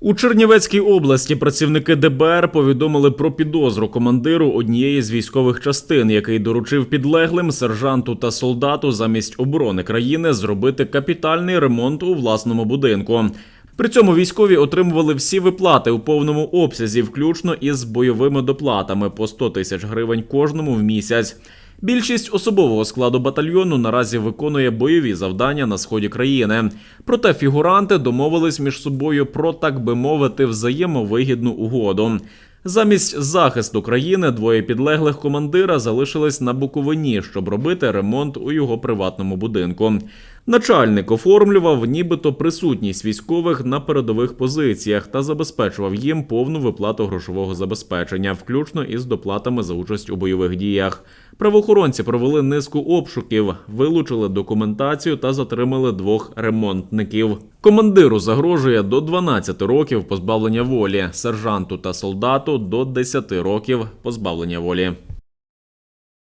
У Чернівецькій області працівники ДБР повідомили про підозру командиру однієї з військових частин, який доручив підлеглим сержанту та солдату замість оборони країни зробити капітальний ремонт у власному будинку. При цьому військові отримували всі виплати у повному обсязі, включно із бойовими доплатами по 100 тисяч гривень кожному в місяць. Більшість особового складу батальйону наразі виконує бойові завдання на сході країни. Проте фігуранти домовились між собою про так би мовити взаємовигідну угоду. Замість захисту країни двоє підлеглих командира залишились на Буковині, щоб робити ремонт у його приватному будинку. Начальник оформлював нібито присутність військових на передових позиціях та забезпечував їм повну виплату грошового забезпечення, включно із доплатами за участь у бойових діях. Правоохоронці провели низку обшуків, вилучили документацію та затримали двох ремонтників. Командиру загрожує до 12 років позбавлення волі, сержанту та солдату до 10 років позбавлення волі.